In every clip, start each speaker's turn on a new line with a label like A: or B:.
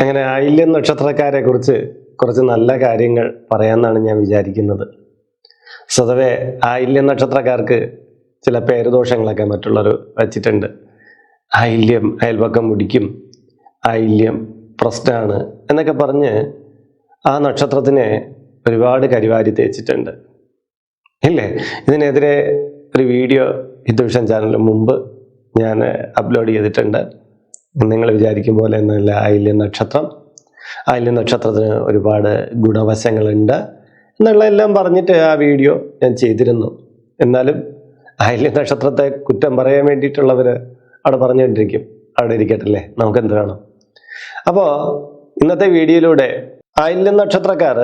A: അങ്ങനെ ആയില്യം നക്ഷത്രക്കാരെ കുറിച്ച് കുറച്ച് നല്ല കാര്യങ്ങൾ പറയാമെന്നാണ് ഞാൻ വിചാരിക്കുന്നത്. സ്വതവേ ആയില്യം നക്ഷത്രക്കാർക്ക് ചില പേരുദോഷങ്ങളൊക്കെ മറ്റുള്ളവർ വച്ചിട്ടുണ്ട്. ആയില്യം അയൽപക്കം മുടിക്കും ആയില്യം പ്രശ്നമാണ് എന്നൊക്കെ പറഞ്ഞ് ആ നക്ഷത്രത്തിനെ ഒരുപാട് കരിവാരി തേച്ചിട്ടുണ്ട്. ഇല്ലേ? ഇതിനെതിരെ ഒരു വീഡിയോ ഹിന്ദുവിഷൻ ചാനലിന് മുമ്പ് ഞാൻ അപ്ലോഡ് ചെയ്തിട്ടുണ്ട്. നിങ്ങൾ വിചാരിക്കും പോലെ എന്നല്ല ആയില്യ നക്ഷത്രം. ആയില്യ നക്ഷത്രത്തിന് ഒരുപാട് ഗുണവശങ്ങളുണ്ട്. എന്നുള്ളതെല്ലാം പറഞ്ഞിട്ട് ആ വീഡിയോ ഞാൻ ചെയ്തിരുന്നു. എന്നാലും ആയില്യ നക്ഷത്രത്തെ കുറ്റം പറയാൻ വേണ്ടിയിട്ടുള്ളവർ അവിടെ പറഞ്ഞുകൊണ്ടിരിക്കും. അവിടെ ഇരിക്കട്ടല്ലേ? നമുക്ക് എന്ത് വേണം? അപ്പോൾ ഇന്നത്തെ വീഡിയോയിലൂടെ ആയില്യ നക്ഷത്രക്കാർ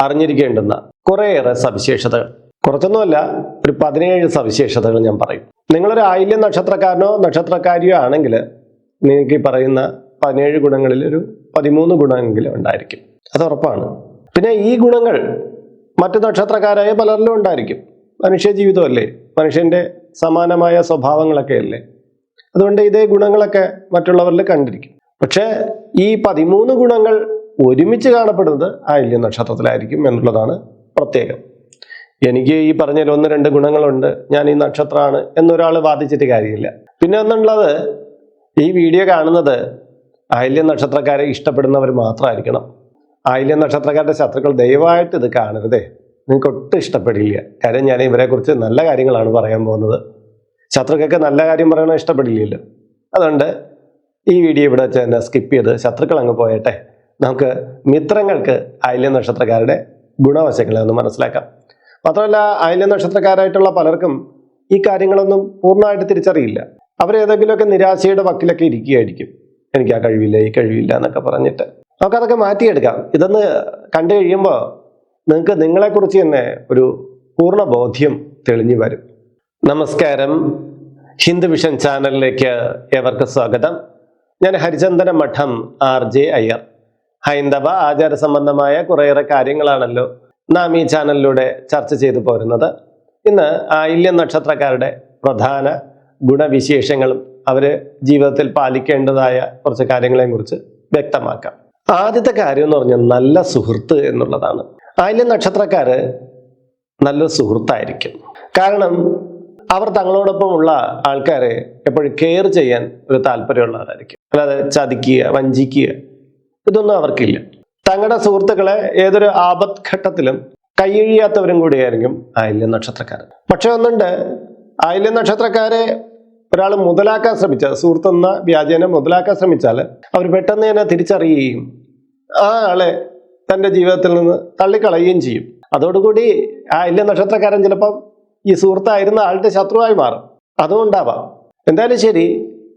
A: അറിഞ്ഞിരിക്കേണ്ടുന്ന കുറേയേറെ സവിശേഷതകൾ. കുറച്ചൊന്നുമല്ല ഒരു പതിനേഴ് സവിശേഷതകൾ ഞാൻ പറയും. നിങ്ങളൊരു ആയില്യ നക്ഷത്രക്കാരനോ നക്ഷത്രക്കാരിയോ ആണെങ്കിൽ ഈ പറയുന്ന പതിനേഴ് ഗുണങ്ങളിൽ ഒരു പതിമൂന്ന് ഗുണമെങ്കിലും ഉണ്ടായിരിക്കും. അത് ഉറപ്പാണ്. പിന്നെ ഈ ഗുണങ്ങൾ മറ്റു നക്ഷത്രക്കാരായ പലരിലും ഉണ്ടായിരിക്കും. മനുഷ്യ ജീവിതമല്ലേ? മനുഷ്യന്റെ സമാനമായ സ്വഭാവങ്ങളൊക്കെ അല്ലേ? അതുകൊണ്ട് ഇതേ ഗുണങ്ങളൊക്കെ മറ്റുള്ളവരിൽ കണ്ടിരിക്കും. പക്ഷേ ഈ പതിമൂന്ന് ഗുണങ്ങൾ ഒരുമിച്ച് കാണപ്പെടുന്നത് ആയില്യ നക്ഷത്രത്തിലായിരിക്കും എന്നുള്ളതാണ് പ്രത്യേകം. എനിക്ക് ഈ പറഞ്ഞതിൽ ഒന്ന് രണ്ട് ഗുണങ്ങളുണ്ട്. ഞാൻ ഈ നക്ഷത്രമാണ് എന്നൊരാൾ വാദിച്ചിട്ട് കാര്യമില്ല. പിന്നെ ഒന്നുള്ളത് ഈ വീഡിയോ കാണുന്നത് അയല്യ നക്ഷത്രക്കാരെ ഇഷ്ടപ്പെടുന്നവർ മാത്രമായിരിക്കണം. അയല്യ നക്ഷത്രക്കാരുടെ ശത്രുക്കൾ ദയവായിട്ട് ഇത് കാണരുതേ. നിങ്ങൾക്ക് ഒട്ടും ഇഷ്ടപ്പെടില്ല. കാര്യം ഞാൻ ഇവരെക്കുറിച്ച് നല്ല കാര്യങ്ങളാണ് പറയാൻ പോകുന്നത്. ശത്രുക്കൾക്ക് നല്ല കാര്യം പറയണ ഇഷ്ടപ്പെടില്ലല്ലോ. അതുകൊണ്ട് ഈ വീഡിയോ ഇവിടെ വെച്ച് തന്നെ സ്കിപ്പ് ചെയ്ത് ശത്രുക്കൾ അങ്ങ് പോയട്ടെ. നമുക്ക് മിത്രങ്ങൾക്ക് അയല്യ നക്ഷത്രക്കാരുടെ ഗുണവശങ്ങളെ ഒന്ന് മനസ്സിലാക്കാം. മാത്രമല്ല അയല്യ നക്ഷത്രക്കാരായിട്ടുള്ള പലർക്കും ഈ കാര്യങ്ങളൊന്നും പൂർണമായിട്ട് തിരിച്ചറിയില്ല. അവരേതെങ്കിലുമൊക്കെ നിരാശയുടെ വക്കിലൊക്കെ ഇരിക്കുകയായിരിക്കും. എനിക്ക് ആ കഴിവില്ല ഈ കഴിവില്ല എന്നൊക്കെ പറഞ്ഞിട്ട്. നമുക്കതൊക്കെ മാറ്റിയെടുക്കാം. ഇതൊന്ന് കണ്ടു കഴിയുമ്പോൾ നിങ്ങൾക്ക് നിങ്ങളെക്കുറിച്ച് തന്നെ ഒരു പൂർണ ബോധ്യം തെളിഞ്ഞു വരും. നമസ്കാരം. ഹിന്ദു വിഷൻ ചാനലിലേക്ക് ഏവർക്ക് സ്വാഗതം. ഞാൻ ഹരിചന്ദന മഠം ആർ ജെ അയ്യർ. ഹൈന്ദവ ആചാര സംബന്ധമായ കുറേയേറെ കാര്യങ്ങളാണല്ലോ നാം ഈ ചാനലിലൂടെ ചർച്ച ചെയ്തു പോരുന്നത്. ഇന്ന് ആയില്യ നക്ഷത്രക്കാരുടെ പ്രധാന ഗുണവിശേഷങ്ങളും അവർ ജീവിതത്തിൽ പാലിക്കേണ്ടതായ കുറച്ച് കാര്യങ്ങളെയും കുറിച്ച് വ്യക്തമാക്കാം. ആദ്യത്തെ കാര്യം എന്ന് പറഞ്ഞാൽ നല്ല സുഹൃത്ത് എന്നുള്ളതാണ്. ആയില്യ നക്ഷത്രക്കാര് നല്ല സുഹൃത്തായിരിക്കും. കാരണം അവർ തങ്ങളോടൊപ്പമുള്ള ആൾക്കാരെ എപ്പോഴും കെയർ ചെയ്യാൻ ഒരു താല്പര്യമുള്ളവരായിരിക്കും. അല്ലാതെ ചതിക്കുക വഞ്ചിക്കുക ഇതൊന്നും അവർക്കില്ല. തങ്ങളുടെ സുഹൃത്തുക്കളെ ഏതൊരു ആപത് ഘട്ടത്തിലും കൈയഴിയാത്തവരും കൂടിയായിരിക്കും ആയില്യ നക്ഷത്രക്കാർ പക്ഷെ ഒന്നുണ്ട്. ആയില്യ നക്ഷത്രക്കാരെ ഒരാൾ മുതലാക്കാൻ ശ്രമിച്ചാൽ സുഹൃത്തെന്ന വ്യാജേന മുതലാക്കാൻ ശ്രമിച്ചാൽ അവർ പെട്ടെന്ന് തന്നെ തിരിച്ചറിയുകയും ആ ആളെ തന്റെ ജീവിതത്തിൽ നിന്ന് തള്ളിക്കളയുകയും ചെയ്യും. അതോടുകൂടി ആ ഇല്ല നക്ഷത്രക്കാരൻ ചിലപ്പം ഈ സുഹൃത്തായിരുന്ന ആളുടെ ശത്രുവായി മാറും. അതും ഉണ്ടാവാം എന്തായാലും ശരി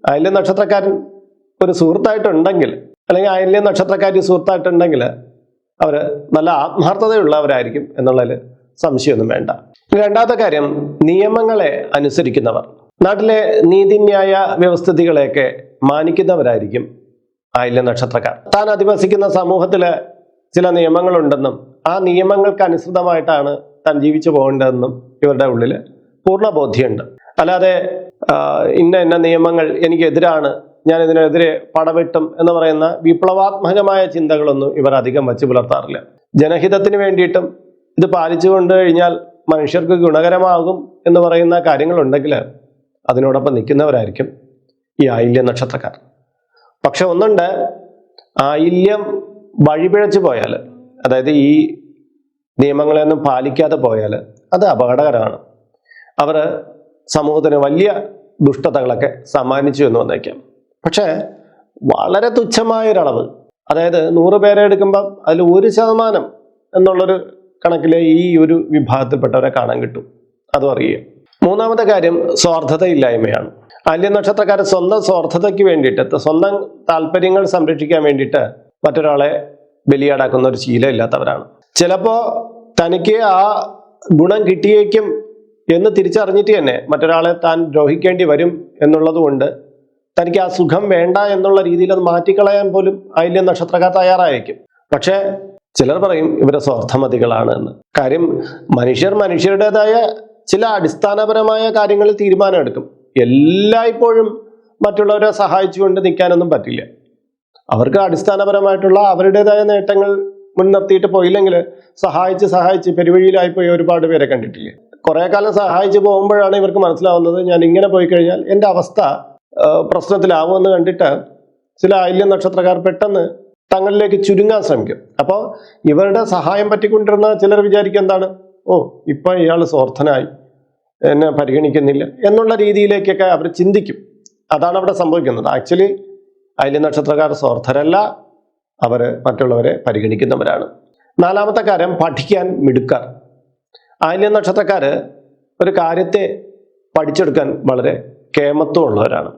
A: അയല്യ നക്ഷത്രക്കാരൻ ഒരു സുഹൃത്തായിട്ടുണ്ടെങ്കിൽ അല്ലെങ്കിൽ അയല്യ നക്ഷത്രക്കാരി സുഹൃത്തായിട്ടുണ്ടെങ്കിൽ അവർ നല്ല ആത്മാർത്ഥതയുള്ളവരായിരിക്കും എന്നുള്ളതിൽ സംശയമൊന്നും വേണ്ട. രണ്ടാമത്തെ കാര്യം നിയമങ്ങളെ അനുസരിക്കുന്നവർ. നാട്ടിലെ നീതിന്യായ വ്യവസ്ഥിതികളെയൊക്കെ മാനിക്കുന്നവരായിരിക്കും ആയില്യ നക്ഷത്രക്കാർ. താൻ അധിവസിക്കുന്ന സമൂഹത്തിൽ ചില നിയമങ്ങളുണ്ടെന്നും ആ നിയമങ്ങൾക്ക് അനുസൃതമായിട്ടാണ് താൻ ജീവിച്ചു പോകേണ്ടതെന്നും ഇവരുടെ ഉള്ളിൽ പൂർണ ബോധ്യമുണ്ട്. അല്ലാതെ ഇന്ന ഇന്ന നിയമങ്ങൾ എനിക്കെതിരാണ് ഞാൻ ഇതിനെതിരെ പടവെട്ടും എന്ന് പറയുന്ന വിപ്ലവാത്മകമായ ചിന്തകളൊന്നും ഇവർ അധികം വച്ചു പുലർത്താറില്ല. ജനഹിതത്തിന് വേണ്ടിയിട്ടും ഇത് പാലിച്ചു കൊണ്ടു കഴിഞ്ഞാൽ മനുഷ്യർക്ക് ഗുണകരമാകും എന്ന് പറയുന്ന കാര്യങ്ങളുണ്ടെങ്കിൽ അതിനോടൊപ്പം നിൽക്കുന്നവരായിരിക്കും ഈ ആയില്യ നക്ഷത്രക്കാർ. പക്ഷെ ഒന്നുണ്ട് ആയില്യം വഴിപിഴച്ചു പോയാൽ അതായത് ഈ നിയമങ്ങളെയൊന്നും പാലിക്കാതെ പോയാൽ അത് അപകടകരമാണ്. അവർ സമൂഹത്തിന് വലിയ ദുഷ്ടതകളൊക്കെ സമ്മാനിച്ചു എന്ന് വന്നേക്കാം. പക്ഷേ വളരെ തുച്ഛമായ ഒരളവ് അതായത് നൂറ് പേരെ എടുക്കുമ്പം അതിൽ ഒരു ശതമാനം എന്നുള്ളൊരു കണക്കിലെ ഈ ഒരു വിഭാഗത്തിൽപ്പെട്ടവരെ കാണാൻ കിട്ടും. അതും അറിയുക. മൂന്നാമത്തെ കാര്യം സ്വാർത്ഥതയില്ലായ്മയാണ്. അന്യനക്ഷത്രക്കാരൻ സ്വന്തം സ്വാർത്ഥതയ്ക്ക് വേണ്ടിയിട്ട് സ്വന്തം താല്പര്യങ്ങൾ സംരക്ഷിക്കാൻ വേണ്ടിയിട്ട് മറ്റൊരാളെ ബലിയാടാക്കുന്ന ഒരു ശീലം ഇല്ലാത്തവരാണ് ചിലപ്പോ തനിക്ക് ആ ഗുണം കിട്ടിയേക്കും എന്ന് തിരിച്ചറിഞ്ഞിട്ട് തന്നെ മറ്റൊരാളെ താൻ ദ്രോഹിക്കേണ്ടി വരും എന്നുള്ളതുകൊണ്ട് തനിക്ക് ആ സുഖം വേണ്ട എന്നുള്ള രീതിയിൽ അത് മാറ്റിക്കളയാൻ പോലും അയില്യ നക്ഷത്രക്കാർ തയ്യാറായിരിക്കും പക്ഷേ ചിലർ പറയും ഇവരെ സ്വാർത്ഥമതികളാണ് എന്ന്. കാര്യം മനുഷ്യർ മനുഷ്യരുടേതായ ചില അടിസ്ഥാനപരമായ കാര്യങ്ങളിൽ തീരുമാനമെടുക്കും. എല്ലായ്പ്പോഴും മറ്റുള്ളവരെ സഹായിച്ചുകൊണ്ട് നിൽക്കാനൊന്നും പറ്റില്ല. അവർക്ക് അടിസ്ഥാനപരമായിട്ടുള്ള അവരുടേതായ നേട്ടങ്ങൾ മുൻനിർത്തിയിട്ട് പോയില്ലെങ്കിൽ സഹായിച്ച് സഹായിച്ച് പെരുവഴിയിലായി പോയി ഒരുപാട് പേരെ കണ്ടിട്ടില്ലേ. കുറെ കാലം സഹായിച്ച് പോകുമ്പോഴാണ് ഇവർക്ക് മനസ്സിലാവുന്നത് ഞാൻ ഇങ്ങനെ പോയി കഴിഞ്ഞാൽ എന്റെ അവസ്ഥ പ്രശ്നത്തിലാവും പ്രശ്നത്തിലാവുമെന്ന് കണ്ടിട്ട് ചില ആയില്യ നക്ഷത്രക്കാർ പെട്ടെന്ന് തങ്ങളിലേക്ക് ചുരുങ്ങാൻ ശ്രമിക്കും. അപ്പോൾ ഇവരുടെ സഹായം പറ്റിക്കൊണ്ടിരുന്ന ചിലർ വിചാരിക്കും എന്താണ്? ഓ ഇപ്പം ഇയാൾ സ്വാർത്ഥനായി. എന്നെ പരിഗണിക്കുന്നില്ല എന്നുള്ള രീതിയിലേക്കൊക്കെ അവർ ചിന്തിക്കും. അതാണ് അവിടെ സംഭവിക്കുന്നത്. ആക്ച്വലി അയില്യ നക്ഷത്രക്കാർ സ്വാർത്ഥരല്ല. അവർ മറ്റുള്ളവരെ പരിഗണിക്കുന്നവരാണ്. നാലാമത്തെ കാര്യം പഠിക്കാൻ മിടുക്കർ. ആയില്യ നക്ഷത്രക്കാർ ഒരു കാര്യത്തെ പഠിച്ചെടുക്കാൻ വളരെ കേമത്വമുള്ളവരാണ്.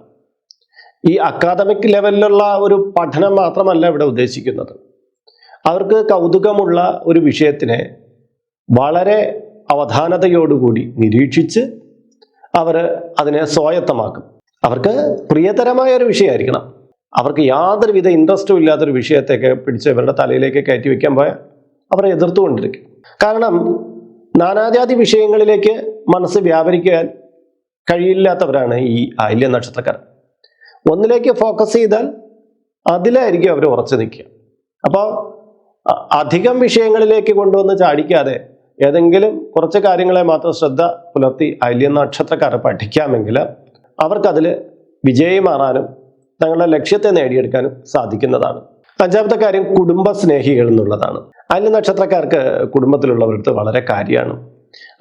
A: ഈ അക്കാദമിക് ലെവലിലുള്ള ഒരു പഠനം മാത്രമല്ല ഇവിടെ ഉദ്ദേശിക്കുന്നത്. അവർക്ക് കൗതുകമുള്ള ഒരു വിഷയത്തിനെ വളരെ അവധാനതയോടുകൂടി നിരീക്ഷിച്ച് അവർ അതിനെ സ്വായത്തമാക്കും. അവർക്ക് പ്രിയതരമായ ഒരു വിഷയമായിരിക്കണം. അവർക്ക് യാതൊരുവിധ ഇൻട്രസ്റ്റും ഇല്ലാത്തൊരു വിഷയത്തെയൊക്കെ പിടിച്ച് ഇവരുടെ തലയിലേക്ക് കയറ്റി വെക്കാൻ പോയാൽ അവരെ എതിർത്തുകൊണ്ടിരിക്കും. കാരണം നാനാജാതി വിഷയങ്ങളിലേക്ക് മനസ്സ് വ്യാപരിക്കാൻ കഴിയില്ലാത്തവരാണ് ഈ ആയില്യ നക്ഷത്രക്കാർ. ഒന്നിലേക്ക് ഫോക്കസ് ചെയ്താൽ അതിലായിരിക്കും അവർ ഉറച്ചു നിൽക്കുക. അപ്പോൾ അധികം വിഷയങ്ങളിലേക്ക് കൊണ്ടുവന്ന് ചാടിക്കാതെ ഏതെങ്കിലും കുറച്ച് കാര്യങ്ങളെ മാത്രം ശ്രദ്ധ പുലർത്തി അല്യ നക്ഷത്രക്കാരെ പഠിക്കാമെങ്കിൽ അവർക്കതിൽ വിജയി മാറാനും തങ്ങളുടെ ലക്ഷ്യത്തെ നേടിയെടുക്കാനും സാധിക്കുന്നതാണ്. അഞ്ചാമത്തെ കാര്യം കുടുംബ സ്നേഹികൾ എന്നുള്ളതാണ്. അല്യ നക്ഷത്രക്കാർക്ക് കുടുംബത്തിലുള്ളവർക്ക് വളരെ കാര്യമാണ്.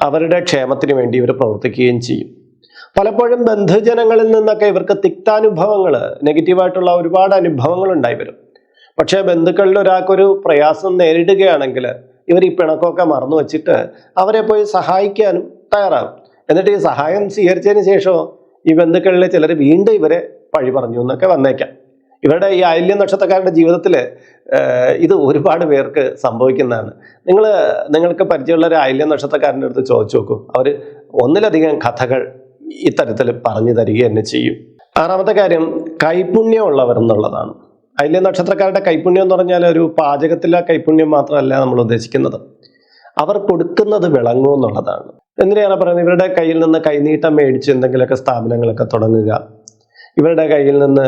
A: അവരുടെ ക്ഷേമത്തിന് വേണ്ടി ഇവർ പ്രവർത്തിക്കുകയും ചെയ്യും. പലപ്പോഴും ബന്ധുജനങ്ങളിൽ നിന്നൊക്കെ ഇവർക്ക് തിക്താനുഭവങ്ങൾ നെഗറ്റീവായിട്ടുള്ള ഒരുപാട് അനുഭവങ്ങൾ ഉണ്ടായി വരും. പക്ഷേ ബന്ധുക്കളിൽ ഒരാൾക്കൊരു പ്രയാസം നേരിടുകയാണെങ്കിൽ ഇവർ ഈ പിണക്കമൊക്കെ മറന്നു വച്ചിട്ട് അവരെ പോയി സഹായിക്കാനും തയ്യാറാകും. എന്നിട്ട് ഈ സഹായം സ്വീകരിച്ചതിന് ശേഷം ഈ ബന്ധുക്കളിലെ ചിലർ വീണ്ടും ഇവരെ പഴി പറഞ്ഞു എന്നൊക്കെ വന്നേക്കാം. ഇവരുടെ ഈ അയല്യ നക്ഷത്രക്കാരുടെ ജീവിതത്തിൽ ഇത് ഒരുപാട് പേർക്ക് സംഭവിക്കുന്നതാണ്. നിങ്ങൾ നിങ്ങൾക്ക് പരിചയമുള്ള ഒരു അയല്യ നക്ഷത്രക്കാരന്റെ അടുത്ത് ചോദിച്ചു നോക്കൂ. അവർ ഒന്നിലധികം കഥകൾ ഇത്തരത്തിൽ പറഞ്ഞു തരിക തന്നെ ചെയ്യും. ആറാമത്തെ കാര്യം കൈപുണ്യമുള്ളവർ എന്നുള്ളതാണ്. അയല്യ നക്ഷത്രക്കാരുടെ കൈപുണ്യം എന്ന് പറഞ്ഞാൽ ഒരു പാചകത്തിലെ കൈപുണ്യം മാത്രമല്ല നമ്മൾ ഉദ്ദേശിക്കുന്നത്. അവർ കൊടുക്കുന്നത് വിളങ്ങും എന്നുള്ളതാണ്. എന്തിനാണ് പറയുന്നത്? ഇവരുടെ കയ്യിൽ നിന്ന് കൈനീട്ടം മേടിച്ച് എന്തെങ്കിലുമൊക്കെ സ്ഥാപനങ്ങളൊക്കെ തുടങ്ങുക. ഇവരുടെ കയ്യിൽ നിന്ന്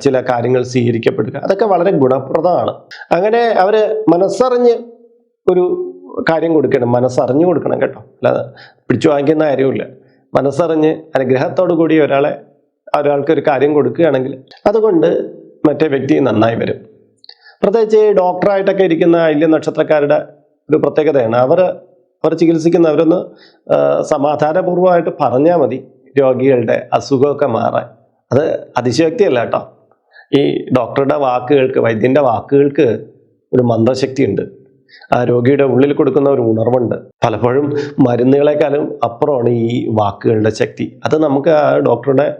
A: ചില കാര്യങ്ങൾ സ്വീകരിക്കപ്പെടുക. അതൊക്കെ വളരെ ഗുണപ്രദമാണ്. അങ്ങനെ അവർ മനസ്സറിഞ്ഞ് ഒരു കാര്യം കൊടുക്കണം. മനസ്സറിഞ്ഞു കൊടുക്കണം കേട്ടോ. അല്ലാതെ പിടിച്ചു വാങ്ങിക്കുന്ന കാര്യമില്ല മനസ്സറിഞ്ഞ് അനുഗ്രഹത്തോടു കൂടി ഒരാളെ ഒരാൾക്ക് ഒരു കാര്യം കൊടുക്കുകയാണെങ്കിൽ അതുകൊണ്ട് മറ്റേ വ്യക്തി നന്നായി വരും. പ്രത്യേകിച്ച് ഡോക്ടറായിട്ടൊക്കെ ഇരിക്കുന്ന അല്യ നക്ഷത്രക്കാരുടെ ഒരു പ്രത്യേകതയാണ്. അവർ അവർ ചികിത്സിക്കുന്നവരൊന്ന് സമാധാനപൂർവമായിട്ട് പറഞ്ഞാൽ മതി രോഗികളുടെ അസുഖമൊക്കെ മാറാൻ. അത് അതിശയോക്തിയല്ല കേട്ടോ. ഈ ഡോക്ടറുടെ വാക്കുകൾക്ക് വൈദ്യന്റെ വാക്കുകൾക്ക് ഒരു മന്ത്രശക്തി ഉണ്ട് ആ രോഗിയുടെ ഉള്ളിൽ കൊടുക്കുന്ന ഒരു ഉണർവുണ്ട്. പലപ്പോഴും മരുന്നുകളെക്കാളും അപ്പുറമാണ് ഈ വാക്കുകളുടെ ശക്തി. അത് നമുക്ക് ആ ഡോക്ടറുടെ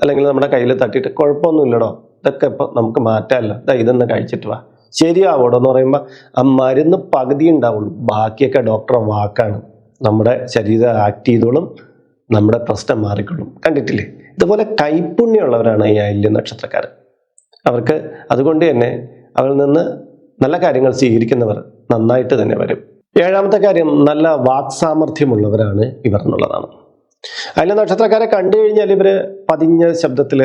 A: അല്ലെങ്കിൽ നമ്മുടെ കയ്യിൽ തട്ടിയിട്ട് കുഴപ്പമൊന്നുമില്ലടോ. ഇതൊക്കെ ഇപ്പം നമുക്ക് മാറ്റാമല്ലോ ഇതാ ഇതൊന്ന് കഴിച്ചിട്ട് വാ. ശരിയാവോടോ എന്ന് പറയുമ്പോൾ ആ മരുന്ന് പകുതി ഉണ്ടാവുള്ളൂ. ബാക്കിയൊക്കെ ഡോക്ടറെ വാക്കാണ്. നമ്മുടെ ശരീരം ആക്ട് ചെയ്തോളും നമ്മുടെ പ്രശ്നം മാറിക്കൊള്ളും. കണ്ടിട്ടില്ലേ? ഇതുപോലെ കൈപ്പുണ്യമുള്ളവരാണ് ഈ അല്യ നക്ഷത്രക്കാർ അവർക്ക് അതുകൊണ്ട് തന്നെ അവരിൽ നിന്ന് നല്ല കാര്യങ്ങൾ സ്വീകരിക്കുന്നവർ നന്നായിട്ട് തന്നെ വരും. ഏഴാമത്തെ കാര്യം നല്ല വാക്സാമർഥ്യമുള്ളവരാണ് ഇവർ എന്നുള്ളതാണ്. അതിലെ നക്ഷത്രക്കാരെ കണ്ടു കഴിഞ്ഞാൽ ഇവർ പതിഞ്ഞ ശബ്ദത്തിൽ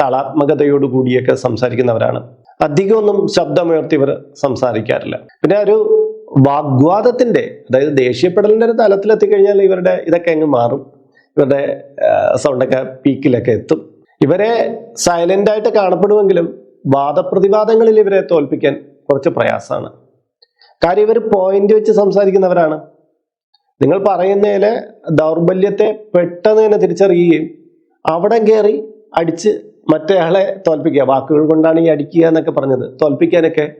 A: താളാത്മകതയോടുകൂടിയൊക്കെ സംസാരിക്കുന്നവരാണ്. അധികമൊന്നും ശബ്ദമുയർത്തി ഇവർ സംസാരിക്കാറില്ല. പിന്നെ ഒരു വാഗ്വാദത്തിന്റെ അതായത് ദേഷ്യപ്പെടലിന്റെ ഒരു തലത്തിലെത്തിക്കഴിഞ്ഞാൽ ഇവരുടെ ഇതൊക്കെ അങ്ങ് മാറും. ഇവരുടെ സൗണ്ടൊക്കെ പീക്കിലൊക്കെ എത്തും. ഇവരെ സൈലന്റ് ആയിട്ട് കാണപ്പെടുമെങ്കിലും വാദപ്രതിവാദങ്ങളിൽ ഇവരെ തോൽപ്പിക്കാൻ കുറച്ച് പ്രയാസമാണ്. കാര്യം ഇവർ പോയിന്റ് വെച്ച് സംസാരിക്കുന്നവരാണ്. നിങ്ങൾ പറയുന്നതിലെ ദൗർബല്യത്തെ പെട്ടെന്ന് തന്നെ തിരിച്ചറിയുകയും അവിടെ കയറി അടിച്ച് മറ്റേയാളെ തോൽപ്പിക്കുക. വാക്കുകൾ കൊണ്ടാണ് ഈ അടിക്കുക എന്നൊക്കെ പറഞ്ഞത്. തോൽപ്പിക്കാനൊക്കെ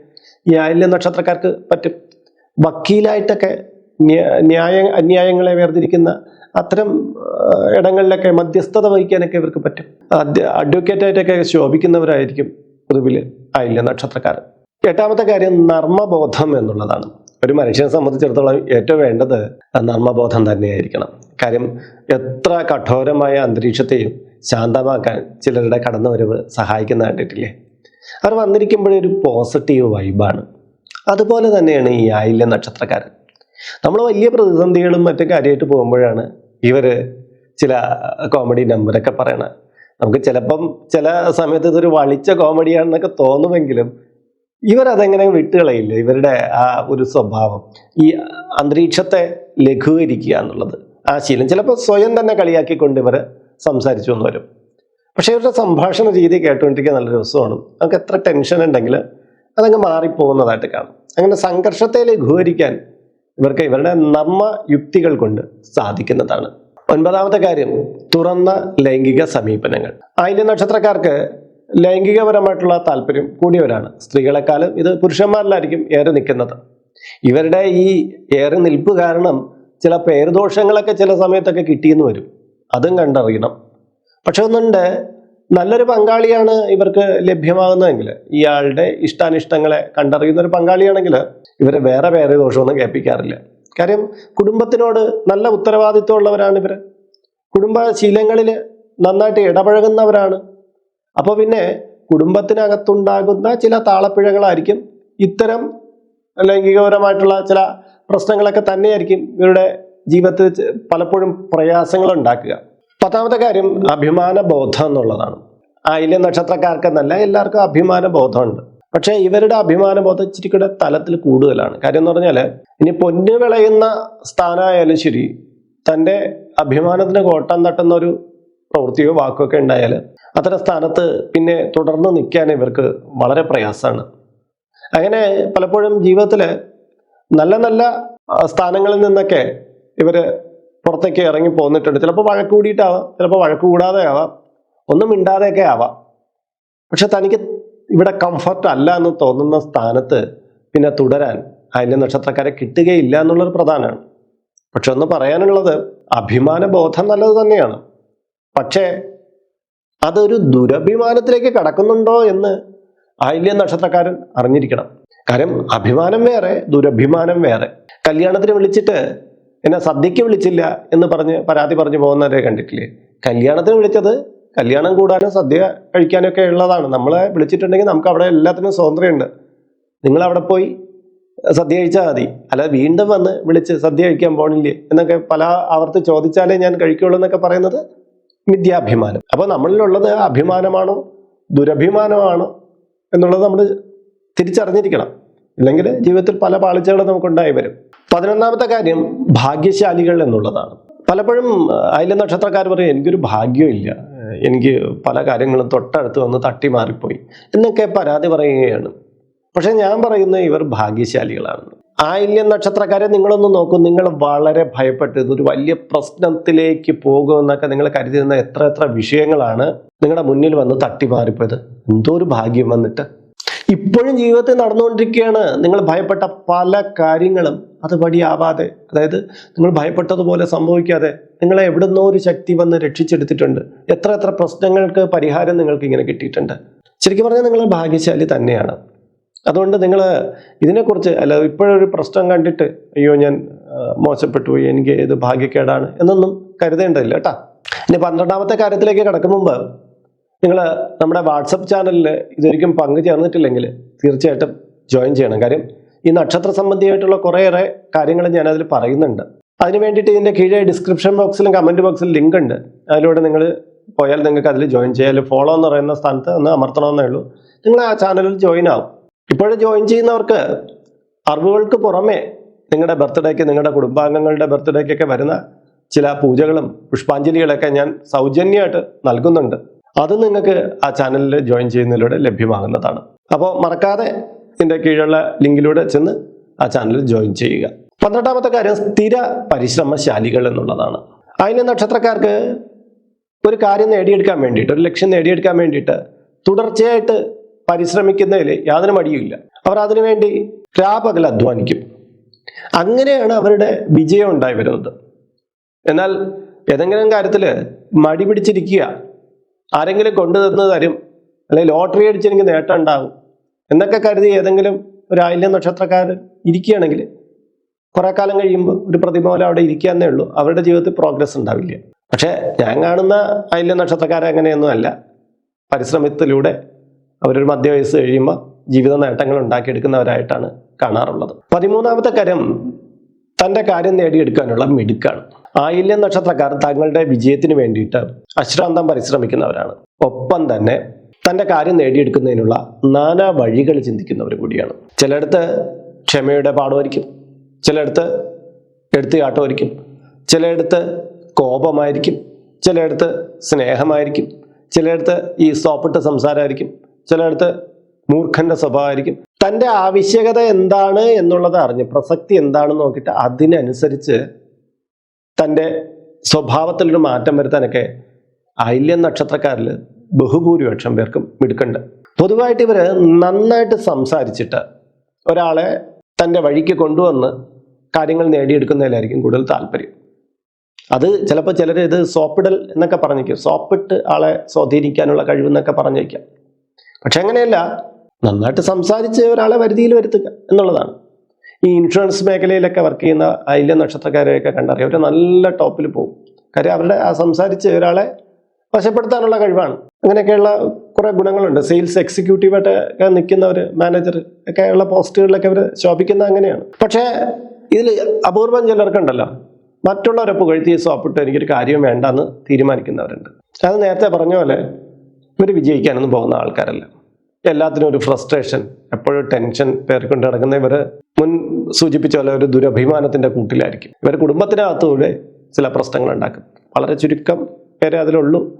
A: ഈ നക്ഷത്രക്കാർക്ക് പറ്റും. വക്കീലായിട്ടൊക്കെ ന്യാ- ന്യായ അന്യായങ്ങളെ വേർതിരിക്കുന്ന അത്തരം ഇടങ്ങളിലൊക്കെ മധ്യസ്ഥത വഹിക്കാനൊക്കെ ഇവർക്ക് പറ്റും. അഡ്വക്കേറ്റ് ആയിട്ടൊക്കെ ശോഭിക്കുന്നവരായിരിക്കും പൊതുവിൽ ആയില്യ നക്ഷത്രക്കാർ. എട്ടാമത്തെ കാര്യം നർമ്മബോധം എന്നുള്ളതാണ്. ഒരു മനുഷ്യനെ സംബന്ധിച്ചിടത്തോളം ഏറ്റവും വേണ്ടത് നർമ്മബോധം തന്നെയായിരിക്കണം. കാര്യം എത്ര കഠോരമായ അന്തരീക്ഷത്തെയും ശാന്തമാക്കാൻ ചിലരുടെ കടന്നുവരവ് സഹായിക്കുന്ന കണ്ടിട്ടില്ലേ? അവർ വന്നിരിക്കുമ്പോഴേ ഒരു പോസിറ്റീവ് വൈബാണ്. അതുപോലെ തന്നെയാണ് ഈ ആയില്യ നക്ഷത്രക്കാരൻ. നമ്മൾ വലിയ പ്രതിസന്ധികളും മറ്റു കാര്യമായിട്ട് പോകുമ്പോഴാണ് ഇവർ ചില കോമഡി നമ്പറൊക്കെ പറയണത്. നമുക്ക് ചിലപ്പം ചില സമയത്ത് ഇതൊരു വളിച്ച കോമഡിയാണെന്നൊക്കെ തോന്നുമെങ്കിലും ഇവരതെങ്ങനെ വിട്ടുകളയില്ല? ഇവരുടെ ആ ഒരു സ്വഭാവം ഈ അന്തരീക്ഷത്തെ ലഘൂകരിക്കുക എന്നുള്ളത്. ആ ശീലം ചിലപ്പോൾ സ്വയം തന്നെ കളിയാക്കിക്കൊണ്ട് ഇവർ സംസാരിച്ചു എന്ന് വരും. പക്ഷേ ഇവരുടെ സംഭാഷണ രീതി കേട്ടുകൊണ്ടിരിക്കുക നല്ല രസമാണ്. നമുക്ക് എത്ര ടെൻഷൻ ഉണ്ടെങ്കിൽ അതങ്ങ് മാറിപ്പോകുന്നതായിട്ട് കാണും. അങ്ങനെ സംഘർഷത്തെ ലഘൂകരിക്കാൻ ഇവർക്ക് ഇവരുടെ നമ്മ യുക്തികൾ കൊണ്ട് സാധിക്കുന്നതാണ്. ഒൻപതാമത്തെ കാര്യം തുറന്ന ലൈംഗിക സമീപനങ്ങൾ. ആയില്യ നക്ഷത്രക്കാർക്ക് ലൈംഗികപരമായിട്ടുള്ള താല്പര്യം കൂടിയവരാണ്. സ്ത്രീകളെക്കാളും ഇത് പുരുഷന്മാരിലായിരിക്കും ഏറെ നിൽക്കുന്നത്. ഇവരുടെ ഈ ഏറെ നിൽപ്പ് കാരണം ചില പേരുദോഷങ്ങളൊക്കെ ചില സമയത്തൊക്കെ കിട്ടിയെന്ന് വരും. അതും കണ്ടറിയണം. പക്ഷെ ഒന്നുണ്ട്. നല്ലൊരു പങ്കാളിയാണ് ഇവർക്ക് ലഭ്യമാകുന്നതെങ്കിൽ ഇയാളുടെ ഇഷ്ടാനിഷ്ടങ്ങളെ കണ്ടറിയുന്ന ഒരു പങ്കാളിയാണെങ്കിൽ ഇവരെ വേറെ വേറെ ദോഷമൊന്നും കേൾപ്പിക്കാറില്ല. കാര്യം കുടുംബത്തിനോട് നല്ല ഉത്തരവാദിത്വമുള്ളവരാണ് ഇവർ കുടുംബശീലങ്ങളിൽ നന്നായിട്ട് ഇടപഴകുന്നവരാണ്. അപ്പോൾ പിന്നെ കുടുംബത്തിനകത്തുണ്ടാകുന്ന ചില താളപ്പിഴകളായിരിക്കും. ഇത്തരം ലൈംഗികപരമായിട്ടുള്ള ചില പ്രശ്നങ്ങളൊക്കെ തന്നെയായിരിക്കും ഇവരുടെ ജീവിതത്തിൽ പലപ്പോഴും പ്രയാസങ്ങൾ ഉണ്ടാക്കുക പത്താമത്തെ കാര്യം അഭിമാന ബോധം എന്നുള്ളതാണ്. ആയില്യ നക്ഷത്രക്കാർക്കെന്നല്ല എല്ലാവർക്കും അഭിമാന ബോധമുണ്ട് പക്ഷേ ഇവരുടെ അഭിമാന ബോധം ഇച്ചിരി കൂടെ തലത്തിൽ കൂടുതലാണ്. കാര്യം എന്ന് പറഞ്ഞാൽ ഇനി പൊന്നു വിളയുന്ന സ്ഥാനമായാലും ശരി തന്റെ അഭിമാനത്തിന് കോട്ടം തട്ടുന്ന ഒരു പ്രവൃത്തിയോ വാക്കോ ഒക്കെ ഉണ്ടായാൽ അത്തരം സ്ഥാനത്ത് പിന്നെ തുടർന്ന് നിൽക്കാൻ ഇവർക്ക് വളരെ പ്രയാസമാണ്. അങ്ങനെ പലപ്പോഴും ജീവിതത്തിൽ നല്ല നല്ല സ്ഥാനങ്ങളിൽ നിന്നൊക്കെ ഇവർ പുറത്തേക്ക് ഇറങ്ങി പോന്നിട്ടുണ്ട്. ചിലപ്പോൾ വഴക്ക് കൂടിയിട്ടാവാം ചിലപ്പോൾ വഴക്ക് കൂടാതെ ആവാം ഒന്നും മിണ്ടാതെയൊക്കെ ആവാം. പക്ഷെ തനിക്ക് ഇവിടെ കംഫർട്ട് അല്ല എന്ന് തോന്നുന്ന സ്ഥാനത്ത് പിന്നെ തുടരാൻ അതിന്റെ നക്ഷത്രക്കാരെ കിട്ടുകയില്ല എന്നുള്ളൊരു പ്രധാനമാണ്. പക്ഷെ ഒന്ന് പറയാനുള്ളത് അഭിമാന ബോധം നല്ലത് തന്നെയാണ്. പക്ഷേ അതൊരു ദുരഭിമാനത്തിലേക്ക് കടക്കുന്നുണ്ടോ എന്ന് ആയില്യ നക്ഷത്രക്കാരൻ അറിഞ്ഞിരിക്കണം. കാര്യം അഭിമാനം വേറെ ദുരഭിമാനം വേറെ. കല്യാണത്തിന് വിളിച്ചിട്ട് എന്നെ സദ്യക്ക് വിളിച്ചില്ല എന്ന് പറഞ്ഞ് പരാതി പറഞ്ഞു പോകുന്നവരെ കണ്ടിട്ടില്ലേ? കല്യാണത്തിന് വിളിച്ചത് കല്യാണം കൂടാനും സദ്യ കഴിക്കാനും ഒക്കെ ഉള്ളതാണ്. നമ്മളെ വിളിച്ചിട്ടുണ്ടെങ്കിൽ നമുക്ക് അവിടെ എല്ലാത്തിനും സ്വാതന്ത്ര്യമുണ്ട്. നിങ്ങൾ അവിടെ പോയി സദ്യ കഴിച്ചാൽ മതി. അല്ല വീണ്ടും വന്ന് വിളിച്ച് സദ്യ കഴിക്കാൻ പോണില്ലേ എന്നൊക്കെ പല ആവർത്തി ചോദിച്ചാലേ ഞാൻ കഴിക്കുള്ളൂ എന്നൊക്കെ പറയുന്നത് മിഥ്യാഭിമാനം. അപ്പോൾ നമ്മളിലുള്ളത് അഭിമാനമാണോ? ദുരഭിമാനമാണോ? എന്നുള്ളത് നമ്മൾ തിരിച്ചറിഞ്ഞിരിക്കണം. അല്ലെങ്കിൽ ജീവിതത്തിൽ പല പാളിച്ചകളും നമുക്കുണ്ടായി വരും. പതിനൊന്നാമത്തെ കാര്യം ഭാഗ്യശാലികൾ എന്നുള്ളതാണ്. പലപ്പോഴും അയല നക്ഷത്രക്കാർ പറയും എനിക്കൊരു ഭാഗ്യമില്ല എനിക്ക് പല കാര്യങ്ങളും തൊട്ടടുത്ത് വന്ന് തട്ടി മാറിപ്പോയി എന്നൊക്കെ പരാതി പറയുകയാണ്. പക്ഷെ ഞാൻ പറയുന്നത് ഇവർ ഭാഗ്യശാലികളാണ്. ആയില്യം നക്ഷത്രക്കാരെ നിങ്ങളൊന്ന് നോക്കൂ. നിങ്ങൾ വളരെ ഭയപ്പെട്ട്. ഇതൊരു വലിയ പ്രശ്നത്തിലേക്ക് പോകുമെന്നൊക്കെ നിങ്ങൾ കരുതിയിരുന്ന എത്ര എത്ര വിഷയങ്ങളാണ് നിങ്ങളുടെ മുന്നിൽ വന്ന് തട്ടി മാറിപ്പോയത് എന്തോ ഒരു ഭാഗ്യം വന്നിട്ട്. ഇപ്പോഴും ജീവിതത്തിൽ നടന്നുകൊണ്ടിരിക്കുകയാണ്. നിങ്ങൾ ഭയപ്പെട്ട പല കാര്യങ്ങളും അത് വഴിയാവാതെ അതായത് നിങ്ങൾ ഭയപ്പെട്ടതുപോലെ സംഭവിക്കാതെ നിങ്ങളെ എവിടുന്നോ ഒരു ശക്തി വന്ന് രക്ഷിച്ചെടുത്തിട്ടുണ്ട്. എത്ര എത്ര പ്രശ്നങ്ങൾക്ക് പരിഹാരം നിങ്ങൾക്ക് ഇങ്ങനെ കിട്ടിയിട്ടുണ്ട്. ശരിക്കും പറഞ്ഞാൽ നിങ്ങൾ ഭാഗ്യശാലി തന്നെയാണ്. അതുകൊണ്ട് നിങ്ങൾ ഇതിനെക്കുറിച്ച് അല്ല ഇപ്പോഴൊരു പ്രശ്നം കണ്ടിട്ട് അയ്യോ ഞാൻ മോശപ്പെട്ടു പോയി എനിക്ക് ഇത് ഭാഗ്യക്കേടാണ് എന്നൊന്നും കരുതേണ്ടതില്ല കേട്ടാ. ഇനി പന്ത്രണ്ടാമത്തെ കാര്യത്തിലേക്ക് കടക്കും മുമ്പ് നിങ്ങൾ നമ്മുടെ വാട്സപ്പ് ചാനലിൽ ഇതൊരിക്കും പങ്കു ചേർന്നിട്ടില്ലെങ്കിൽ തീർച്ചയായിട്ടും ജോയിൻ ചെയ്യണം. കാര്യം ഈ നക്ഷത്ര സംബന്ധിയായിട്ടുള്ള കുറേയേറെ കാര്യങ്ങൾ ഞാനതിൽ പറയുന്നുണ്ട്. അതിന് വേണ്ടിയിട്ട് ഇതിന്റെ കീഴെ ഡിസ്ക്രിപ്ഷൻ ബോക്സിലും കമന്റ് ബോക്സിലും ലിങ്ക് ഉണ്ട്. അതിലൂടെ നിങ്ങൾ പോയാൽ നിങ്ങൾക്ക് അതിൽ ജോയിൻ ചെയ്യാൻ ഫോളോ എന്ന് പറയുന്ന സ്ഥാനത്ത് ഒന്ന് അമർത്തണമെന്നേ ഉള്ളൂ. നിങ്ങൾ ആ ചാനലിൽ ജോയിൻ ആവും. ഇപ്പോഴും ജോയിൻ ചെയ്യുന്നവർക്ക് അറിവുകൾക്ക് പുറമെ നിങ്ങളുടെ ബർത്ത്ഡേക്ക് നിങ്ങളുടെ കുടുംബാംഗങ്ങളുടെ ബർത്ത്ഡേക്കൊക്കെ വരുന്ന ചില പൂജകളും പുഷ്പാഞ്ജലികളൊക്കെ ഞാൻ സൗജന്യമായിട്ട് നൽകുന്നുണ്ട്. അത് നിങ്ങൾക്ക് ആ ചാനലിൽ ജോയിൻ ചെയ്യുന്നതിലൂടെ ലഭ്യമാകുന്നതാണ്. അപ്പോൾ മറക്കാതെ ഇതിന്റെ കീഴുള്ള ലിങ്കിലൂടെ ചെന്ന് ആ ചാനലിൽ ജോയിൻ ചെയ്യുക. പന്ത്രണ്ടാമത്തെ കാര്യം സ്ഥിര പരിശ്രമശാലികൾ എന്നുള്ളതാണ്. അതിന് നക്ഷത്രക്കാർക്ക് ഒരു കാര്യം നേടിയെടുക്കാൻ വേണ്ടിയിട്ട് ഒരു ലക്ഷ്യം നേടിയെടുക്കാൻ വേണ്ടിയിട്ട് തുടർച്ചയായിട്ട് പരിശ്രമിക്കുന്നതിൽ യാതൊരു മടിയുമില്ല. അവർ അതിനുവേണ്ടി രാപകൽ അധ്വാനിക്കും. അങ്ങനെയാണ് അവരുടെ വിജയം ഉണ്ടായി വരുന്നത്. എന്നാൽ ഏതെങ്കിലും കാര്യത്തിൽ മടി പിടിച്ചിരിക്കുക ആരെങ്കിലും കൊണ്ടുതന്ന് തരും അല്ലെങ്കിൽ ലോട്ടറി അടിച്ച് നേട്ടം ഉണ്ടാകും എന്നൊക്കെ കരുതി ഏതെങ്കിലും ഒരു ആയില്യ നക്ഷത്രക്കാരൻ ഇരിക്കുകയാണെങ്കിൽ കുറെ കാലം കഴിയുമ്പോൾ ഒരു പ്രതിമ പോലെ അവിടെ ഇരിക്കാന്നേ ഉള്ളൂ. അവരുടെ ജീവിതത്തിൽ പ്രോഗ്രസ് ഉണ്ടാവില്ല. പക്ഷേ ഞാൻ കാണുന്ന ആയില്യ നക്ഷത്രക്കാരെ അങ്ങനെയൊന്നും അല്ല. പരിശ്രമത്തിലൂടെ അവരൊരു മധ്യവയസ്സ് കഴിയുമ്പോൾ ജീവിത നേട്ടങ്ങൾ ഉണ്ടാക്കിയെടുക്കുന്നവരായിട്ടാണ് കാണാറുള്ളത്. പതിമൂന്നാമത്തെ കാര്യം തന്റെ കാര്യം നേടിയെടുക്കാനുള്ള മിടുക്കാണ്. ആയില്യം നക്ഷത്രക്കാർ തങ്ങളുടെ വിജയത്തിന് വേണ്ടിയിട്ട് അശ്രാന്തം പരിശ്രമിക്കുന്നവരാണ്. ഒപ്പം തന്നെ തന്റെ കാര്യം നേടിയെടുക്കുന്നതിനുള്ള നാനാ വഴികൾ ചിന്തിക്കുന്നവർ കൂടിയാണ്. ചിലയിടത്ത് ക്ഷമയുടെ പാഠമായിരിക്കും ചിലയിടത്ത് എടുത്തുകാട്ടമായിരിക്കും ചിലയിടത്ത് കോപമായിരിക്കും ചിലയിടത്ത് സ്നേഹമായിരിക്കും ചിലയിടത്ത് ഈ സോപ്പിട്ട് സംസാരമായിരിക്കും ചിലയിടത്ത് മൂർഖന്റെ സ്വഭാവമായിരിക്കും. തന്റെ ആവശ്യകത എന്താണ് എന്നുള്ളത് അറിഞ്ഞ് പ്രസക്തി എന്താണെന്ന് നോക്കിയിട്ട് അതിനനുസരിച്ച് തന്റെ സ്വഭാവത്തിലൊരു മാറ്റം വരുത്താനൊക്കെ ആയില്യം നക്ഷത്രക്കാരിൽ ബഹുഭൂരിപക്ഷം പേർക്കും മിടുക്കുണ്ട്. പൊതുവായിട്ട് ഇവർ നന്നായിട്ട് സംസാരിച്ചിട്ട് ഒരാളെ തന്റെ വഴിക്ക് കൊണ്ടുവന്ന് കാര്യങ്ങൾ നേടിയെടുക്കുന്നതിലായിരിക്കും കൂടുതൽ താല്പര്യം. അത് ചിലപ്പോൾ ചിലർ ഇത് സോപ്പിടൽ എന്നൊക്കെ പറഞ്ഞേക്കും സോപ്പിട്ട് ആളെ സ്വാധീനിക്കാനുള്ള കഴിവെന്നൊക്കെ പറഞ്ഞേക്കാം പക്ഷെ അങ്ങനെയല്ല. നന്നായിട്ട് സംസാരിച്ച് ഒരാളെ വരുതിയിൽ വരുത്തുക എന്നുള്ളതാണ്. ഈ ഇൻഷുറൻസ് മേഖലയിലൊക്കെ വർക്ക് ചെയ്യുന്ന അതിലെ നക്ഷത്രക്കാരെയൊക്കെ കണ്ടറിയാം. അവർ നല്ല ടോപ്പിൽ പോകും. കാര്യം അവരുടെ ആ സംസാരിച്ച് ഒരാളെ വശപ്പെടുത്താനുള്ള കഴിവാണ്. അങ്ങനെയൊക്കെയുള്ള കുറേ ഗുണങ്ങളുണ്ട്. സെയിൽസ് എക്സിക്യൂട്ടീവായിട്ട് ഒക്കെ നിൽക്കുന്നവർ മാനേജർ ഒക്കെ പോസ്റ്റുകളിലൊക്കെ അവർ ശോഭിക്കുന്ന അങ്ങനെയാണ്. പക്ഷേ ഇതിൽ അപൂർവം ചിലർക്കുണ്ടല്ലോ. മറ്റുള്ളവരെ പുകഴ്ത്തിയ സോപ്പിട്ട് എനിക്കൊരു കാര്യം വേണ്ടെന്ന് തീരുമാനിക്കുന്നവരുണ്ട്. അത് നേരത്തെ പറഞ്ഞ പോലെ ഇവർ വിജയിക്കാനൊന്നും പോകുന്ന ആൾക്കാരല്ല. എല്ലാത്തിനും ഒരു ഫ്രസ്ട്രേഷൻ എപ്പോഴും ടെൻഷൻ പേർക്കൊണ്ട് നടക്കുന്ന ഇവർ മുൻ സൂചിപ്പിച്ച പോലെ ഒരു ദുരഭിമാനത്തിന്റെ കൂട്ടിലായിരിക്കും. ഇവർ കുടുംബത്തിനകത്തൂടെ ചില പ്രശ്നങ്ങൾ ഉണ്ടാക്കും വളരെ ചുരുക്കം പേരെ അതിലുള്ളൂ.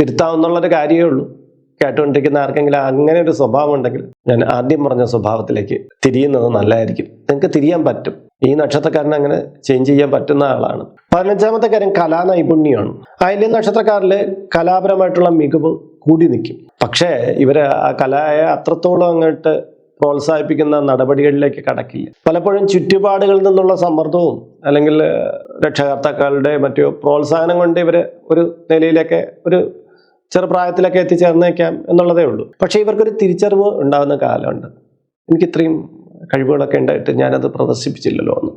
A: തിരുത്താവുന്നുള്ളൊരു കാര്യമേ ഉള്ളൂ. കേട്ടുകൊണ്ടിരിക്കുന്ന ആർക്കെങ്കിലും അങ്ങനെ ഒരു സ്വഭാവം ഉണ്ടെങ്കിൽ ഞാൻ ആദ്യം പറഞ്ഞ സ്വഭാവത്തിലേക്ക് തിരിയുന്നത് നല്ലതായിരിക്കും. നിങ്ങൾക്ക് തിരിയാൻ പറ്റും. ഈ നക്ഷത്രക്കാരൻ അങ്ങനെ ചേഞ്ച് ചെയ്യാൻ പറ്റുന്ന ആളാണ്. പതിനഞ്ചാമത്തെ കാര്യം കലാനൈപുണ്യമാണ്. അതിലെ നക്ഷത്രക്കാരിൽ കലാപരമായിട്ടുള്ള മികവ് കൂടി നിൽക്കും. പക്ഷേ ഇവർ ആ കലയെ അത്രത്തോളം അങ്ങോട്ട് പ്രോത്സാഹിപ്പിക്കുന്ന നടപടികളിലേക്ക് കടക്കില്ല. പലപ്പോഴും ചുറ്റുപാടുകളിൽ നിന്നുള്ള സമ്മർദ്ദവും അല്ലെങ്കിൽ രക്ഷകർത്താക്കളുടെ മറ്റു പ്രോത്സാഹനം കൊണ്ട് ഇവർ ഒരു നിലയിലൊക്കെ ഒരു ചെറുപ്രായത്തിലൊക്കെ എത്തിച്ചേർന്നേക്കാം എന്നുള്ളതേ ഉള്ളൂ. പക്ഷേ ഇവർക്കൊരു തിരിച്ചറിവ് ഉണ്ടാകുന്ന കാലമുണ്ട്. എനിക്ക് ഇത്രയും കഴിവുകളൊക്കെ ഉണ്ടായിട്ട് ഞാനത് പ്രദർശിപ്പിച്ചില്ലല്ലോ എന്ന്.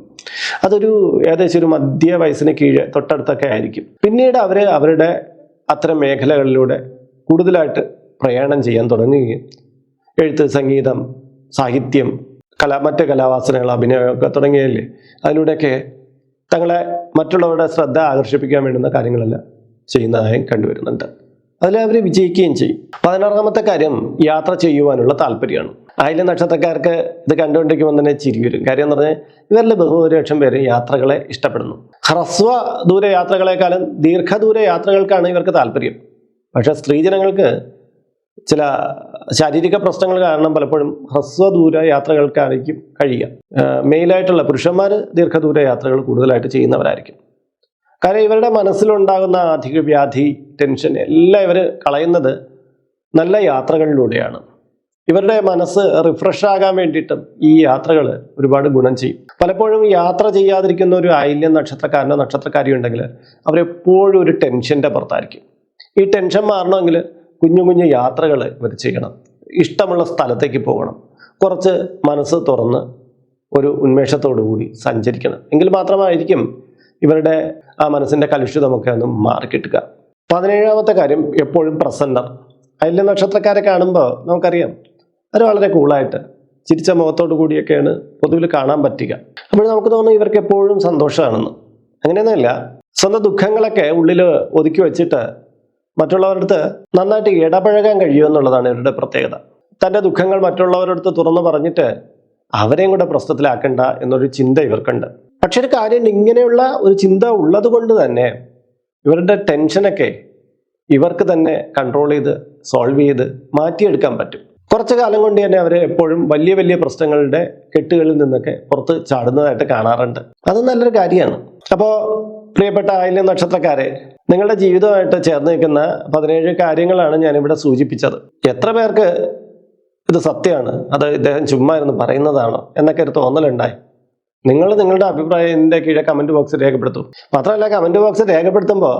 A: അതൊരു ഏകദേശം ഒരു മധ്യ വയസ്സിന് കീഴ് തൊട്ടടുത്തൊക്കെ ആയിരിക്കും. പിന്നീട് അവർ അവരുടെ അത്തരം മേഖലകളിലൂടെ കൂടുതലായിട്ട് പ്രയാണം ചെയ്യാൻ തുടങ്ങുകയും എഴുത്ത് സംഗീതം സാഹിത്യം കല മറ്റ് കലാവാസനകൾ അഭിനയമൊക്കെ തുടങ്ങിയല്ലേ അതിലൂടെയൊക്കെ തങ്ങളെ മറ്റുള്ളവരുടെ ശ്രദ്ധ ആകർഷിപ്പിക്കാൻ വേണ്ടുന്ന കാര്യങ്ങളെല്ലാം ചെയ്യുന്നതായും കണ്ടുവരുന്നുണ്ട്. അതിൽ അവർ വിജയിക്കുകയും ചെയ്യും. പതിനാറാമത്തെ കാര്യം യാത്ര ചെയ്യുവാനുള്ള താല്പര്യമാണ്. അതിലെ നക്ഷത്രക്കാർക്ക് ഇത് കണ്ടുകൊണ്ടിരിക്കുമ്പോൾ തന്നെ ചിരി വരും. കാര്യം എന്ന് പറഞ്ഞാൽ ഇവരിൽ ബഹുഭൂരിപക്ഷം പേര് യാത്രകളെ ഇഷ്ടപ്പെടുന്നു. ഹ്രസ്വ ദൂര യാത്രകളെക്കാളും ദീർഘദൂര യാത്രകൾക്കാണ് ഇവർക്ക് താല്പര്യം. പക്ഷേ സ്ത്രീജനങ്ങൾക്ക് ചില ശാരീരിക പ്രശ്നങ്ങൾ കാരണം പലപ്പോഴും ഹ്രസ്വദൂര യാത്രകൾക്കായിരിക്കും കഴിയുക. മെയിലായിട്ടുള്ള പുരുഷന്മാർ ദീർഘദൂര യാത്രകൾ കൂടുതലായിട്ട് ചെയ്യുന്നവരായിരിക്കും. കാരണം ഇവരുടെ മനസ്സിലുണ്ടാകുന്ന അധിക വ്യാധി ടെൻഷൻ എല്ലാം ഇവർ കളയുന്നത് നല്ല യാത്രകളിലൂടെയാണ്. ഇവരുടെ മനസ്സ് റിഫ്രഷ് ആകാൻ വേണ്ടിയിട്ടും ഈ യാത്രകൾ ഒരുപാട് ഗുണം ചെയ്യും. പലപ്പോഴും യാത്ര ചെയ്യാതിരിക്കുന്ന ഒരു ആയില്യം നക്ഷത്രക്കാരനോ നക്ഷത്രക്കാരിയോ ഉണ്ടെങ്കിൽ അവരെപ്പോഴും ഒരു ടെൻഷന്റെ പുറത്തായിരിക്കും. ഈ ടെൻഷൻ മാറണമെങ്കിൽ കുഞ്ഞു കുഞ്ഞു യാത്രകൾ ഇവർ ചെയ്യണം. ഇഷ്ടമുള്ള സ്ഥലത്തേക്ക് പോകണം. കുറച്ച് മനസ്സ് തുറന്ന് ഒരു ഉന്മേഷത്തോടു കൂടി സഞ്ചരിക്കണം. എങ്കിൽ മാത്രമായിരിക്കും ഇവരുടെ ആ മനസ്സിന്റെ കലുഷിതമൊക്കെ ഒന്ന് മാറിക്കിട്ടുക പതിനേഴാമത്തെ കാര്യം എപ്പോഴും പ്രസന്നർ. അതിലെ നക്ഷത്രക്കാരെ കാണുമ്പോൾ നമുക്കറിയാം അവർ വളരെ കൂളായിട്ട് ചിരിച്ച മുഖത്തോടു കൂടിയൊക്കെയാണ് പൊതുവിൽ കാണാൻ പറ്റുക. അപ്പോൾ നമുക്ക് തോന്നുന്നു ഇവർക്ക് എപ്പോഴും സന്തോഷമാണെന്ന്. അങ്ങനെയൊന്നുമില്ല സ്വന്തം ദുഃഖങ്ങളൊക്കെ ഉള്ളിൽ ഒതുക്കി വെച്ചിട്ട് മറ്റുള്ളവരുടെ അടുത്ത് നന്നായിട്ട് ഇടപഴകാൻ കഴിയുമെന്നുള്ളതാണ് ഇവരുടെ പ്രത്യേകത. തന്റെ ദുഃഖങ്ങൾ മറ്റുള്ളവരുടെ അടുത്ത് തുറന്നു പറഞ്ഞിട്ട് അവരെയും കൂടെ പ്രശ്നത്തിലാക്കണ്ട എന്നൊരു ചിന്ത ഇവർക്കുണ്ട്. പക്ഷെ ഒരു കാര്യം ഇങ്ങനെയുള്ള ഒരു ചിന്ത ഉള്ളത് കൊണ്ട് തന്നെ ഇവരുടെ ടെൻഷനൊക്കെ ഇവർക്ക് തന്നെ കൺട്രോൾ ചെയ്ത് സോൾവ് ചെയ്ത് മാറ്റിയെടുക്കാൻ പറ്റും. കുറച്ചു കാലം കൊണ്ട് തന്നെ അവർ എപ്പോഴും വലിയ വലിയ പ്രശ്നങ്ങളുടെ കെട്ടുകളിൽ നിന്നൊക്കെ പുറത്ത് ചാടുന്നതായിട്ട് കാണാറുണ്ട്. അത് നല്ലൊരു കാര്യമാണ്. അപ്പോൾ പ്രിയപ്പെട്ട ആയില്യം നക്ഷത്രക്കാരെ നിങ്ങളുടെ ജീവിതമായിട്ട് ചേർന്ന് നിൽക്കുന്ന പതിനേഴ് കാര്യങ്ങളാണ് ഞാനിവിടെ സൂചിപ്പിച്ചത്. എത്ര പേർക്ക് ഇത് സത്യമാണ്? അത് ഇദ്ദേഹം ചുമ്മാ ഇരുന്ന് പറയുന്നതാണോ? എന്നൊക്കെ ഒരു തോന്നലുണ്ടായി. നിങ്ങൾ നിങ്ങളുടെ അഭിപ്രായത്തിന്റെ കീഴെ കമന്റ് ബോക്സ് രേഖപ്പെടുത്തും. മാത്രമല്ല കമന്റ് ബോക്സ് രേഖപ്പെടുത്തുമ്പോൾ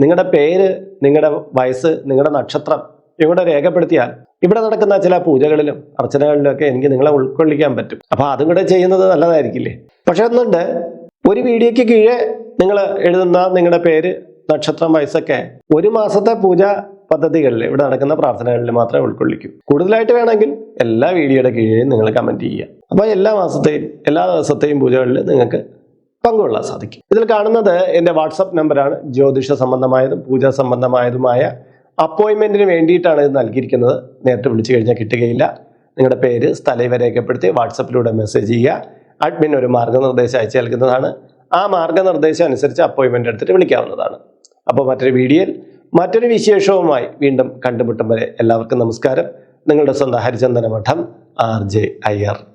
A: നിങ്ങളുടെ പേര് നിങ്ങളുടെ വയസ്സ് നിങ്ങളുടെ നക്ഷത്രം ഇവിടെ രേഖപ്പെടുത്തിയാൽ ഇവിടെ നടക്കുന്ന ചില പൂജകളിലും അർച്ചനകളിലും ഒക്കെ എനിക്ക് നിങ്ങളെ ഉൾക്കൊള്ളിക്കാൻ പറ്റും. അപ്പോൾ അതും കൂടെ ചെയ്യുന്നത് നല്ലതായിരിക്കില്ലേ? പക്ഷെ ഒന്നുണ്ട്. ഒരു വീഡിയോയ്ക്ക് കീഴെ നിങ്ങൾ എഴുതുന്ന നിങ്ങളുടെ പേര് നക്ഷത്രം വയസ്സൊക്കെ ഒരു മാസത്തെ പൂജ പദ്ധതികളിൽ ഇവിടെ നടക്കുന്ന പ്രാർത്ഥനകളിൽ മാത്രമേ ഉൾക്കൊള്ളിക്കൂ. കൂടുതലായിട്ട് വേണമെങ്കിൽ എല്ലാ വീഡിയോയുടെ കീഴിലും നിങ്ങൾ കമന്റ് ചെയ്യുക. അപ്പോൾ എല്ലാ മാസത്തെയും എല്ലാ ദിവസത്തെയും പൂജകളിൽ നിങ്ങൾക്ക് പങ്കുകൊള്ളാൻ സാധിക്കും. ഇതിൽ കാണുന്നത് എന്റെ വാട്സപ്പ് നമ്പറാണ്. ജ്യോതിഷ സംബന്ധമായതും പൂജാ സംബന്ധമായതുമായ അപ്പോയിൻമെന്റിന് വേണ്ടിയിട്ടാണ് ഇത് നൽകിയിരിക്കുന്നത്. നേരത്തെ വിളിച്ചു കഴിഞ്ഞാൽ കിട്ടുകയില്ല. നിങ്ങളുടെ പേര് സ്ഥലം രേഖപ്പെടുത്തി വാട്സപ്പിലൂടെ മെസ്സേജ് ചെയ്യുക. അഡ്മിൻ ഒരു മാർഗനിർദ്ദേശം അയച്ചു നൽകുന്നതാണ്. ആ മാർഗനിർദ്ദേശം അനുസരിച്ച് അപ്പോയിൻമെന്റ് എടുത്തിട്ട് വിളിക്കാവുന്നതാണ്. അപ്പോൾ മറ്റൊരു വീഡിയോയിൽ മറ്റൊരു വിശേഷവുമായി വീണ്ടും കണ്ടുമുട്ടും വരെ എല്ലാവർക്കും നമസ്കാരം. നിങ്ങളുടെ സ്വന്തം ഹരിചന്ദന മഠം ആർ ജെ അയ്യർ.